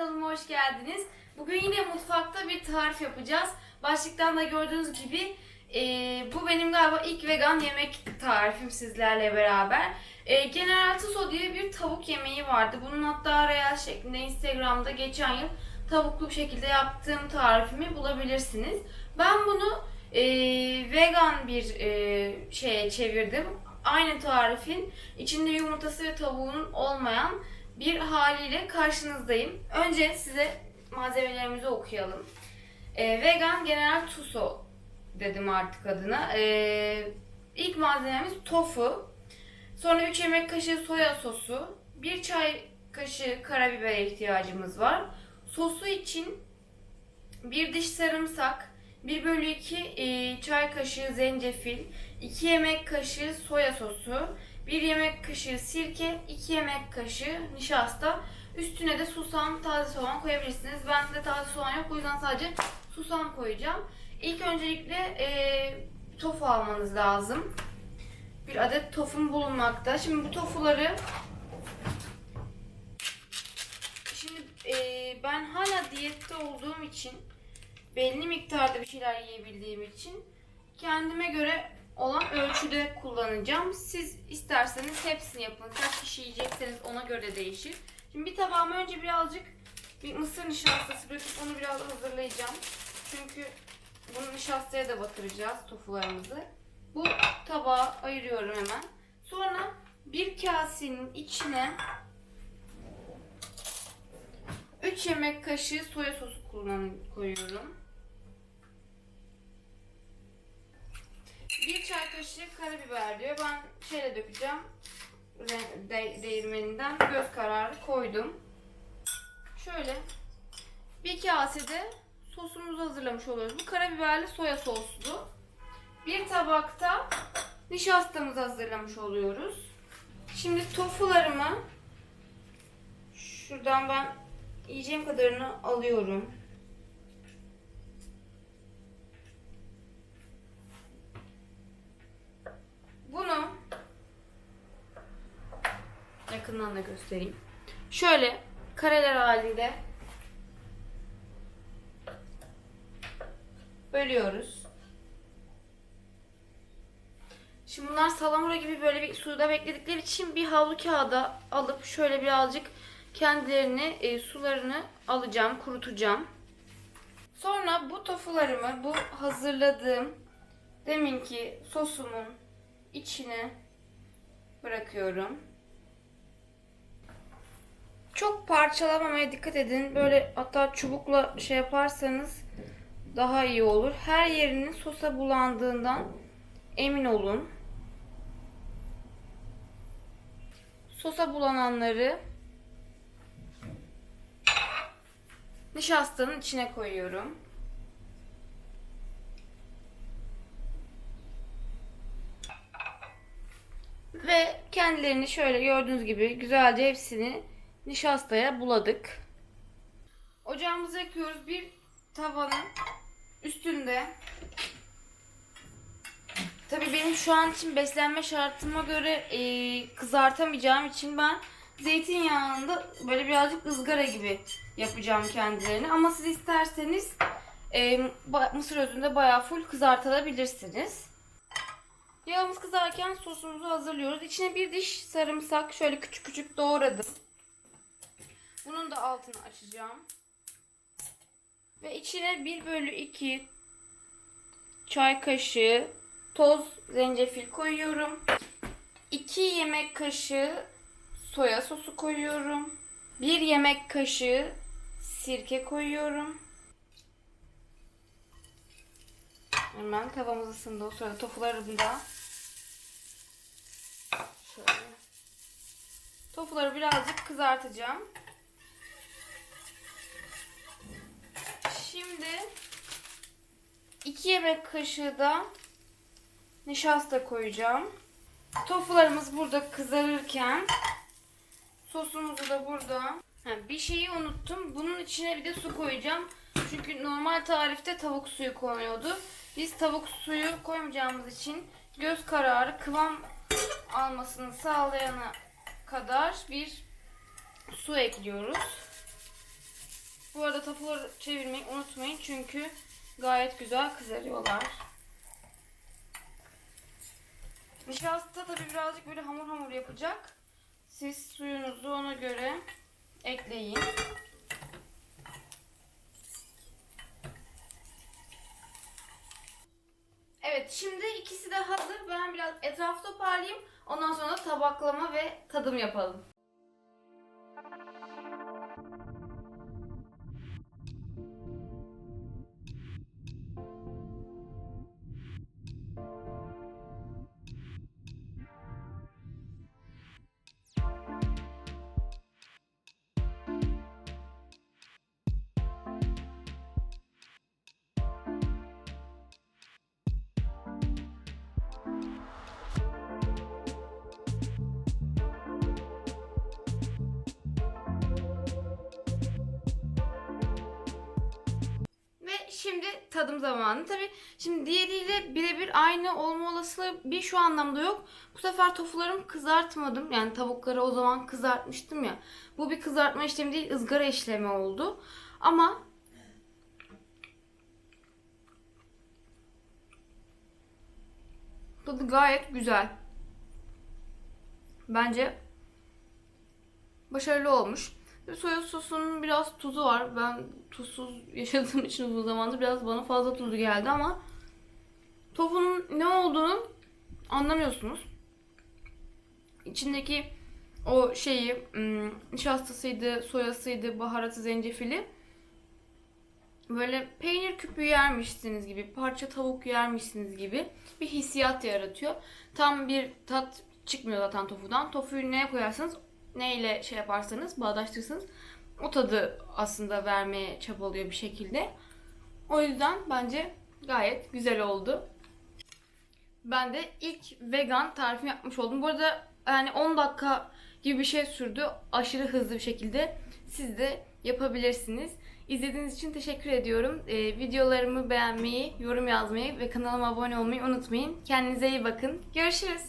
kanalıma hoş geldiniz. Bugün yine mutfakta bir tarif yapacağız. Başlıktan da gördüğünüz gibi e, bu benim galiba ilk vegan yemek tarifim sizlerle beraber. E, General Tso diye bir tavuk yemeği vardı. Bunun hatta real şeklinde Instagram'da geçen yıl tavuklu şekilde yaptığım tarifimi bulabilirsiniz. Ben bunu e, vegan bir e, şeye çevirdim. Aynı tarifin içinde yumurtası ve tavuğunun olmayan bir haliyle karşınızdayım. Önce size malzemelerimizi okuyalım. Ee, vegan General Tuso dedim artık adına. Ee, ilk malzememiz tofu. Sonra 3 yemek kaşığı soya sosu. 1 çay kaşığı karabiber ihtiyacımız var. Sosu için 1 diş sarımsak, 1 bölü 2 çay kaşığı zencefil, 2 yemek kaşığı soya sosu, 1 yemek kaşığı sirke, 2 yemek kaşığı nişasta. Üstüne de susam, taze soğan koyabilirsiniz. Ben de taze soğan yok o yüzden sadece susam koyacağım. İlk öncelikle e, tofu almanız lazım. Bir adet tofum bulunmakta. Şimdi bu tofuları Şimdi e, ben hala diyette olduğum için belli miktarda bir şeyler yiyebildiğim için kendime göre olan ölçüde kullanacağım. Siz isterseniz hepsini yapın. Kaç kişi yiyecekseniz ona göre de değişir. Şimdi bir tabağıma önce birazcık bir mısır nişastası bırakıp onu biraz hazırlayacağım. Çünkü bunu nişastaya da batıracağız tofularımızı. Bu tabağa ayırıyorum hemen. Sonra bir kasenin içine 3 yemek kaşığı soya sosu kullan koyuyorum. Bir çay kaşığı karabiber diyor. Ben şeyle dökeceğim. Re- De- değirmeninden göz kararı koydum. Şöyle bir kasede sosumuzu hazırlamış oluyoruz. Bu karabiberli soya soslu. Bir tabakta nişastamızı hazırlamış oluyoruz. Şimdi tofularımı şuradan ben yiyeceğim kadarını alıyorum. Bunu yakından da göstereyim. Şöyle kareler halinde bölüyoruz. Şimdi bunlar salamura gibi böyle bir suda bekledikleri için bir havlu kağıda alıp şöyle birazcık kendilerini e, sularını alacağım, kurutacağım. Sonra bu tofularımı bu hazırladığım deminki sosumun içine bırakıyorum. Çok parçalamamaya dikkat edin. Böyle hatta çubukla şey yaparsanız daha iyi olur. Her yerinin sosa bulandığından emin olun. Sosa bulananları nişastanın içine koyuyorum. Ve kendilerini şöyle gördüğünüz gibi güzelce hepsini nişastaya buladık. Ocağımızı yakıyoruz. Bir tavanın üstünde Tabii benim şu an için beslenme şartıma göre e, kızartamayacağım için ben zeytinyağında böyle birazcık ızgara gibi yapacağım kendilerini. Ama siz isterseniz e, mısır özünde bayağı full kızartabilirsiniz. Yağımız kızarken sosumuzu hazırlıyoruz. İçine bir diş sarımsak şöyle küçük küçük doğradım. Bunun da altını açacağım. Ve içine 1 bölü 2 çay kaşığı toz zencefil koyuyorum. 2 yemek kaşığı soya sosu koyuyorum. 1 yemek kaşığı sirke koyuyorum. Hemen tavamız ısındı. O sırada tofularımı da şöyle tofuları birazcık kızartacağım. Şimdi 2 yemek kaşığı da nişasta koyacağım. Tofularımız burada kızarırken sosumuzu da burada. Ha, bir şeyi unuttum. Bunun içine bir de su koyacağım. Çünkü normal tarifte tavuk suyu koyuyordu. Biz tavuk suyu koymayacağımız için göz kararı kıvam almasını sağlayana kadar bir su ekliyoruz. Bu arada tofuları çevirmeyi unutmayın çünkü gayet güzel kızarıyorlar. Nişasta tabii birazcık böyle hamur hamur yapacak. Siz suyunuzu ona göre ekleyin. Evet şimdi ikisi de hazır. Ben biraz etraf toparlayayım. Ondan sonra tabaklama ve tadım yapalım. Şimdi tadım zamanı. Tabi şimdi diğeriyle birebir aynı olma olasılığı bir şu anlamda yok. Bu sefer tofularımı kızartmadım. Yani tavukları o zaman kızartmıştım ya. Bu bir kızartma işlemi değil ızgara işlemi oldu. Ama tadı gayet güzel. Bence başarılı olmuş. Soya sosunun biraz tuzu var. Ben tuzsuz yaşadığım için uzun zamandır biraz bana fazla tuzu geldi ama tofunun ne olduğunu anlamıyorsunuz. İçindeki o şeyi ım, nişastasıydı, soyasıydı, baharatı, zencefili böyle peynir küpü yermişsiniz gibi, parça tavuk yermişsiniz gibi bir hissiyat yaratıyor. Tam bir tat çıkmıyor zaten tofudan. Tofuyu neye koyarsanız, neyle şey yaparsanız, bağdaştırırsanız o tadı aslında vermeye çabalıyor bir şekilde. O yüzden bence gayet güzel oldu. Ben de ilk vegan tarifimi yapmış oldum. Bu arada yani 10 dakika gibi bir şey sürdü. Aşırı hızlı bir şekilde siz de yapabilirsiniz. İzlediğiniz için teşekkür ediyorum. Ee, videolarımı beğenmeyi, yorum yazmayı ve kanalıma abone olmayı unutmayın. Kendinize iyi bakın. Görüşürüz.